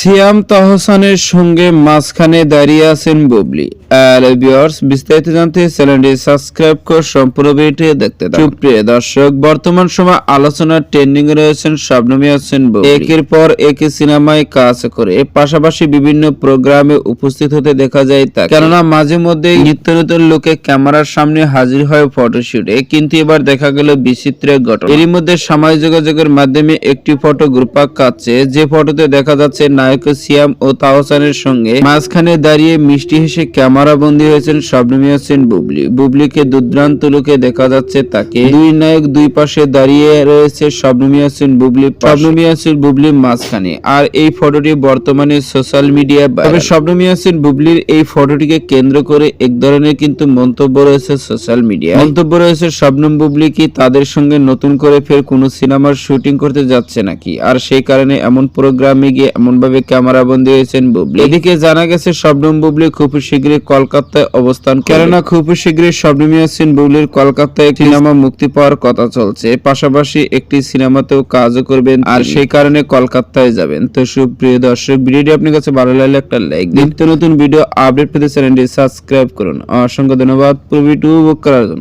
সিয়াম তহসানের সঙ্গে মাঝখানে দাঁড়িয়ে আছেন বুবলি। আর ট্রেন্ডিং এ পাশাপাশি বিভিন্ন প্রোগ্রামে উপস্থিত হতে দেখা যায় তাকে। কেননা, মাঝে মধ্যে নিত্য নতুন লোকে ক্যামেরার সামনে হাজির হয় ফটোশুটে কিন্তু এবার দেখা গেল বিচিত্র ঘটনা। এরই মধ্যে সামাজিক যোগাযোগের মাধ্যমে একটি ফটো গ্রুপাক কাচ্ছে যে ফটোতে দেখা যাচ্ছে নায়ক সিয়াম ও তাহসানের সঙ্গে মাঝখানে দাঁড়িয়ে মিষ্টি হেসে ক্যামেরা বন্দী হয়েছেন শবনমী হোসেন বুবলি। বুবলিকে দুর্দান্ত লোকে দেখা যাচ্ছে তাকে। দুই নায়ক দুই পাশে দাঁড়িয়ে রয়েছে শবনমী হোসেন বুবলি শবনমী হোসেন বুবলির মাঝখানে। আর এই ফটোটি বর্তমানে সোশ্যাল মিডিয়া তবে শবনমী হোসেন বুবলির এই ফটোটিকে কেন্দ্র করে এক ধরনের কিন্তু মন্তব্য রয়েছে সোশ্যাল মিডিয়া মন্তব্য রয়েছে শবনম বুবলি কি তাদের সঙ্গে নতুন করে ফের কোনো সিনেমার শুটিং করতে যাচ্ছে নাকি? আর সেই কারণে এমন প্রোগ্রামে গিয়ে এমন ভাবে ক্যামেরা বন্দী হয়েছেন বুবলি। এদিকে জানা গেছে শবনম বুবলি খুব শীঘ্রই কলকাতায় অবস্থান কেননা খুব শীঘ্রই শবনম সিন বৌলির কলকাতায় একটি সিনেমা মুক্তি পাওয়ার কথা চলছে। পাশাপাশি একটি সিনেমাতেও কাজও করবেন আর সেই কারণে কলকাতায় যাবেন। তো সুপ্রিয় দর্শক ভিডিওটি আপনার কাছে ভালো লাগলে একটা লাইক দিন। নিত্য নতুন ভিডিও আপডেট পেতে চ্যানেলটি সাবস্ক্রাইব করুন। অসংখ্য ধন্যবাদ। প্রবি টু উপভোগ করার জন্য।